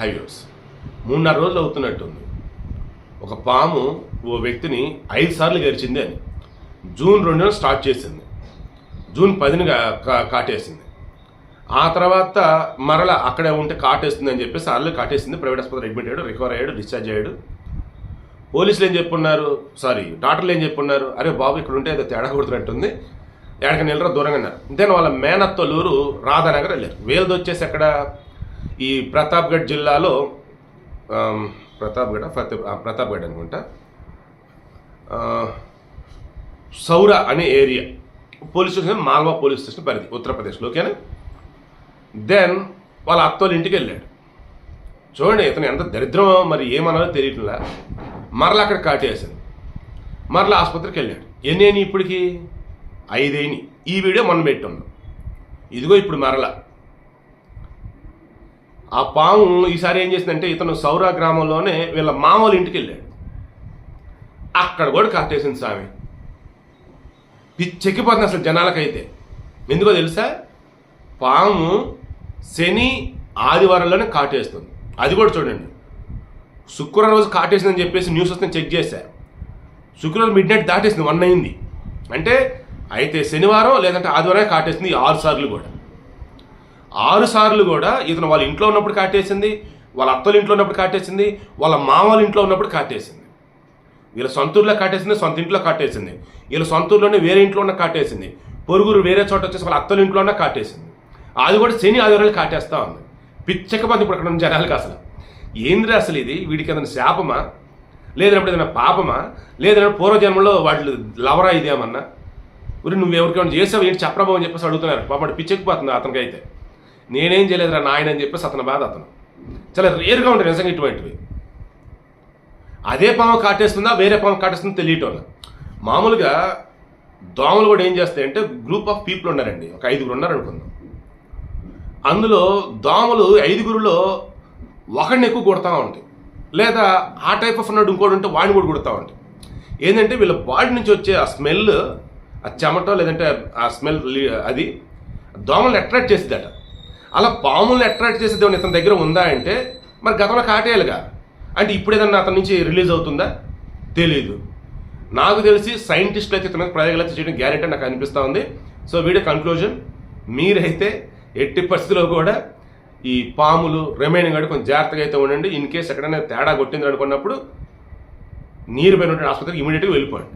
Highways మూడున్నర రోజులు అవుతున్నట్టుంది. ఒక పాము ఓ వ్యక్తిని ఐదు సార్లు గరిచింది అని. జూన్ రెండున స్టార్ట్ చేసింది. జూన్ పదిన కా- కాటేసింది. ఆ తర్వాత మరల అక్కడే ఉంటే కాటేస్తుంది అని చెప్పేసి అల్లు కాటేసింది. ప్రైవేట్ ఆసుపత్రి అడ్మిట్ అయ్యాడు రికవర్ అయ్యాడు డిశ్చార్జ్ అయ్యాడు. పోలీసులు ఏం చెప్పున్నారు? సారీ డాక్టర్లు ఏం చెప్పున్నారు? అరే బాబు ఇక్కడ ఉంటే ఏదో తేడా కొడుతున్నట్టుంది. ఎక్కడికి వెళ్ళరా దూరంగా అన్నారు దెన్ వాళ్ళ మేనత్తలూరు రాధానగర్ వెళ్ళారు. వీళ్ళది వచ్చేసి అక్కడ ఈ ప్రతాప్గఢ్ జిల్లాలో ప్రతాప్గఢ ఫతే ప్రతాప్గఢ్ అనుకుంటా. సౌర అనే area. Police station Malwa police station పరిధి ఉత్తరప్రదేశ్లో ఓకేనా దెన్ వాళ్ళ అత్తోళ్ళ ఇంటికి వెళ్ళాడు. చూడండి ఇతను ఎంత దరిద్రమో మరి ఏమనాలో తెలియట్లా. మరలా అక్కడ కాటేసింది మరలా ఆసుపత్రికి వెళ్ళాడు. ఎన్ని అయినాయి ఇప్పటికి? ఐదేని. ఈ వీడియో మనం పెట్టున్నాం ఇదిగో ఇప్పుడు మరలా. ఆ పాము ఈసారి ఏం చేసిందంటే ఇతను సౌరా గ్రామంలోనే వీళ్ళ మామూలు ఇంటికి వెళ్ళాడు అక్కడ కూడా కాటేసింది స్వామి పిచ్చెక్కిపోతుంది అసలు జనాలకైతే. ఎందుకో తెలుసా? పాము శని ఆదివారంలోనే కాటేస్తుంది. అది కూడా చూడండి. శుక్రవారం రోజు కాటేసిందని చెప్పేసి న్యూస్ వస్తే చెక్ చేశారు శుక్రవారం మిడ్ నైట్ దాటేసింది వన్ అయింది. అంటే అయితే శనివారం లేదంటే ఆదివారం కాటేసింది ఆరు సార్లు కూడా. ఆరు సార్లు కూడా ఇతను వాళ్ళ ఇంట్లో ఉన్నప్పుడు కాటేసింది వాళ్ళ అత్తలు ఇంట్లో ఉన్నప్పుడు కాటేసింది వాళ్ళ మామల ఇంట్లో ఉన్నప్పుడు కాటేసింది. వీళ్ళ సొంతూరులో కాటేసింది సొంత ఇంట్లో కాటేసింది. వీళ్ళ సొంతూరులోనే వేరే ఇంట్లో ఉన్న కాటేసింది. పొరుగురు వేరే చోట వచ్చేసి వాళ్ళ అత్తల ఇంట్లో ఉన్న కాటేసింది. అది కూడా శని ఆదివారాలు కాటేస్తా ఉంది. పిచ్చకపోతే ఇప్పుడు అక్కడ ఉన్న జనాలకి అసలు. ఏంద్రా అసలు ఇది? వీడికి ఏదైనా శాపమా? లేదన్నప్పుడు ఏదైనా పాపమా? లేదంటే పూర్వజన్మలో వాళ్ళు లవరా ఇదేమన్నా? మరి నువ్వు ఎవరికైనా చేసావు? ఏంటి చెప్పరాబో అని చెప్పేసి అడుగుతున్నారు. పాప పిచ్చెక్కిపోతుంది అతనికైతే. నేనేం చేయలేదురా నాయన అని చెప్పేసి అతని బాధ అతను. చాలా రేరుగా ఉంటాయి నిజంగా ఇటువంటివి. అదే పాము కాటేస్తుందా వేరే పాము కాటేస్తుందో తెలియటం మామూలుగా దోమలు కూడా ఏం చేస్తాయంటే గ్రూప్ ఆఫ్ పీపుల్ ఉన్నారండి. ఒక ఐదుగురు ఉన్నారు అనుకుందాం అందులో దోమలు ఐదుగురులో ఒకడిని ఎక్కువ కొడతా ఉంటాయి. లేదా ఆ టైప్ ఆఫ్ ఉన్నాడు ఇంకోటి ఉంటే వాడిని కూడా కొడతా ఉంటాయి. ఏంటంటే వీళ్ళ బాడీ నుంచి వచ్చే ఆ స్మెల్ ఆ చెమట లేదంటే ఆ స్మెల్ అది దోమల్ని అట్రాక్ట్ చేసిద్దట అలా పాముల్ని అట్రాక్ట్ చేసేది దేవుని ఇతని దగ్గర ఉందా అంటే మరి గతంలో కాటేయాలిగా. అంటే ఇప్పుడు ఏదన్నా అతని నుంచి రిలీజ్ అవుతుందా? తెలీదు. నాకు తెలిసి సైంటిస్టులు అయితే ఇతను ప్రయోగాలు అయితే చేయడం గ్యారెంటీ నాకు అనిపిస్తూ ఉంది. సో వీడియో కన్క్లూజన్ మీరైతే ఎట్టి పరిస్థితుల్లో కూడా ఈ పాములు రిమైనింగ్ కూడా కొంచెం జాగ్రత్తగా అయితే ఉండండి. ఇన్ కేసు ఎక్కడైనా తేడా కొట్టింది అనుకున్నప్పుడు నీరు పోయినటువంటి ఆసుపత్రికి ఇమీడియట్గా వెళ్ళిపోండి.